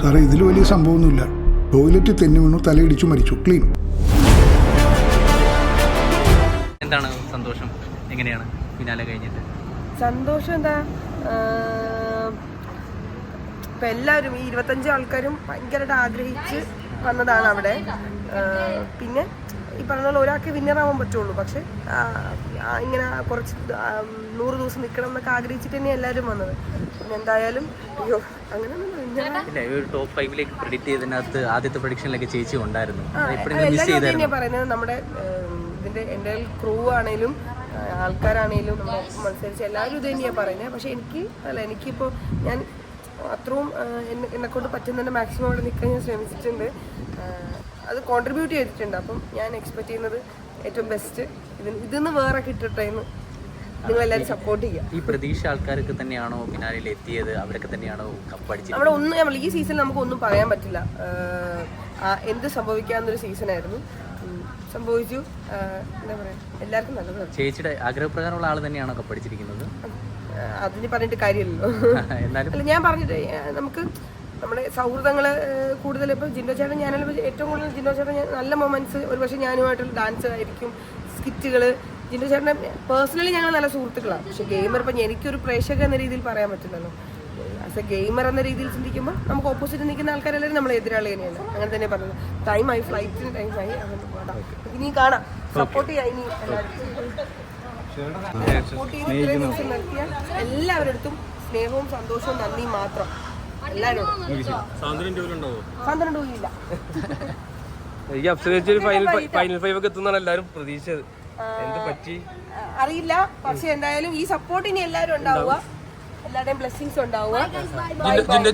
സാറേ ഇതിൽ വലിയ സംഭവമൊന്നുമില്ല. ടോയ്ലറ്റ് തെന്നി വീണു തലയിടിച്ചു മരിച്ചു. ക്ലീൻ. എന്താണ് സന്തോഷം? എങ്ങനെയാണ് ഫിനാലെ കഴിഞ്ഞിട്ട്? സന്തോഷം എന്താ? ഇപ്പൊ എല്ലാവരും ഈ ഇരുപത്തഞ്ച് ആൾക്കാരും ഭയങ്കരമായിട്ട് ആഗ്രഹിച്ച് വന്നതാണ് അവിടെ. പിന്നെ ഈ പറഞ്ഞ പോലെ ഒരാൾക്ക് വിന്നറാവാൻ പറ്റുള്ളൂ. പക്ഷെ ഇങ്ങനെ കുറച്ച് നൂറ് ദിവസം നിൽക്കണം എന്നൊക്കെ ആഗ്രഹിച്ചിട്ട് തന്നെ എല്ലാവരും വന്നത്. പിന്നെ എന്തായാലും അയ്യോ വിന്നറാ ഇല്ല. ഒരു ടോപ്പ് ഫൈവിലേക്ക് പ്രെഡിക്റ്റ് ചെയ്തതിനകത്ത് ആദ്യത്തെ പ്രൊഡിക്ഷനിലൊക്കെ ചേച്ചി ഉണ്ടായിരുന്നു. എല്ലാവരും അത് പറയുന്നത്. നമ്മുടെ ഇതിന്റെ എന്റെ ക്രൂ ആണേലും ആ, ആൾക്കാരാണേലും നമ്മുടെ മത്സരിച്ച് എല്ലാവരും ഇത് തന്നെയാ പറയുന്നത്. പക്ഷെ എനിക്ക് അല്ല എനിക്കിപ്പോൾ ഞാൻ അത്രയും എന്നെ കൊണ്ട് പറ്റുന്നതിന്റെ മാക്സിമം അവിടെ നിൽക്കാൻ ഞാൻ ശ്രമിച്ചിട്ടുണ്ട്. അത് കോൺട്രിബ്യൂട്ട് ചെയ്തിട്ടുണ്ട്. അപ്പം ഞാൻ എക്സ്പെക്ട് ചെയ്യുന്നത് ഏറ്റവും ബെസ്റ്റ് ഇതിന് ഇതിന്ന് വേറെ കിട്ടട്ടെ എന്ന് നിങ്ങളെല്ലാവരും സപ്പോർട്ട് ചെയ്യുക. ഈ പ്രതീക്ഷ ആൾക്കാർക്ക് തന്നെയാണോ ഫിനാലിൽ എത്തിയത് അവരൊക്കെ തന്നെയാണോ കപ്പടിച്ചത് അവിടെ ഒന്നും നമ്മൾ ഈ സീസണിൽ നമുക്ക് ഒന്നും പറയാൻ പറ്റില്ല. എന്ത് സംഭവിക്കാവുന്നൊരു സീസണായിരുന്നു ഉം, സംഭവിച്ചു. എന്താ പറയാ? എല്ലാവർക്കും നല്ലത് ചേച്ചിയുടെ ആഗ്രഹപ്രകാരമുള്ള ആൾ തന്നെയാണോ കപ്പടിച്ചിരിക്കുന്നത് അതിന് പറഞ്ഞിട്ട് കാര്യമല്ലോ എന്നാലും അല്ല ഞാൻ പറഞ്ഞിട്ട് നമുക്ക് നമ്മുടെ സൗഹൃദങ്ങൾ കൂടുതൽ ഇപ്പോൾ ജിൻഡോ ചേട്ടൻ ഞാനല്ല ഏറ്റവും കൂടുതൽ ജിൻഡോ ചേട്ടൻ നല്ല മൊമെന്റ്സ്. ഒരുപക്ഷെ ഞാനുമായിട്ടുള്ള ഡാൻസ് ആയിരിക്കും. സ്കിറ്റുകൾ ജിൻഡോ ചേട്ടനെ പേഴ്സണലി ഞങ്ങൾ നല്ല സുഹൃത്തുക്കളാണ് പക്ഷെ ഗെയിമർ ഇപ്പം എനിക്കൊരു പ്രേക്ഷക എന്ന രീതിയിൽ പറയാൻ പറ്റില്ലല്ലോ. ആസ് എ ഗെയിമർ എന്ന രീതിയിൽ ചിന്തിക്കുമ്പോൾ നമുക്ക് ഓപ്പോസിറ്റ് നിൽക്കുന്ന ആൾക്കാരെല്ലാവരും നമ്മളെ എതിരാളി തന്നെയാണ്. അങ്ങനെ തന്നെ പറഞ്ഞത്. ടൈമായി ഫ്ലൈറ്റിന് ടൈമായി അങ്ങനെ ഇനി കാണാം. സപ്പോർട്ട് ചെയ്യാം ഇനി സപ്പോർട്ട് ചെയ്ത് അടുത്തും ദിവസം എല്ലാവരുടെ സ്നേഹവും സന്തോഷവും നന്ദിയും മാത്രം. എല്ലാവരും. ഫൈനൽ ഫൈനൽ ഫൈവ് ഒക്കെ എത്തുന്നാണ് എല്ലാവരും പ്രതീക്ഷിച്ചത്. അറിയില്ല. പക്ഷെ എന്തായാലും ഈ സപ്പോർട്ട് ഇനി എല്ലാവരും ഉണ്ടാവുക. എല്ലാവരുടെയും ബ്ലെസ്സിങ്സ് ഉണ്ടാവുക.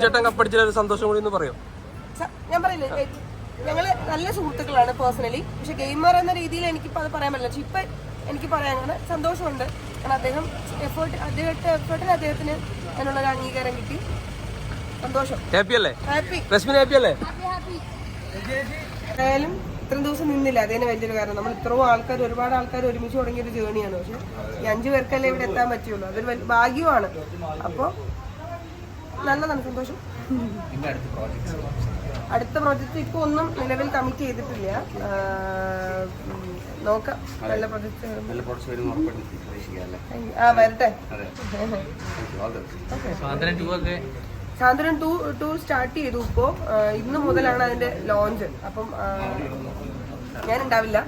ചേട്ടൻ കപ്പടിച്ച സന്തോഷം കൂടി പറയോ? ഞാൻ പറയില്ലേ ഞങ്ങൾ നല്ല സുഹൃത്തുക്കളാണ് പേഴ്സണലി പക്ഷെ ഗെയിമർ എന്ന രീതിയിൽ എനിക്കിപ്പോൾ അത് പറയാൻ പറ്റില്ല. പക്ഷെ ഇപ്പൊ എനിക്ക് പറയാനാണ് സന്തോഷമുണ്ട്. കാരണം അദ്ദേഹം എഫേർട്ട് അദ്ദേഹത്തെ എഫേർട്ടിന് അദ്ദേഹത്തിന് അതിനുള്ളൊരു അംഗീകാരം കിട്ടി. സന്തോഷം. ഹാപ്പി അല്ലേ? ഹാപ്പി ഹാപ്പി ഹാപ്പി അല്ലേ? എന്തായാലും ഇത്രയും ദിവസം നിന്നില്ല. അതേനെ വലിയൊരു കാരണം. നമ്മൾ ഇത്രയും ആൾക്കാർ ഒരുപാട് ആൾക്കാർ ഒരുമിച്ച് തുടങ്ങിയ ഒരു ജേണിയാണ് പക്ഷെ ഈ അഞ്ചു പേർക്കല്ലേ ഇവിടെ എത്താൻ പറ്റുള്ളൂ. അതൊരു വലിയ ഭാഗ്യമാണ്. അപ്പോൾ നല്ലതാണ് സന്തോഷം. അടുത്ത പ്രോജക്റ്റ് ഇപ്പോൾ ഒന്നും നിലവിൽ കമ്മിറ്റ് ചെയ്തിട്ടില്ല. നോക്കാം. നല്ല പ്രോജക്റ്റ് ആ വരട്ടെ. സാന്ത്വനം ടു ടു സ്റ്റാർട്ട് ചെയ്തു ഇപ്പോൾ ഇന്ന് മുതലാണ് അതിന്റെ ലോഞ്ച്. അപ്പം ഞാൻ ഉണ്ടാവില്ല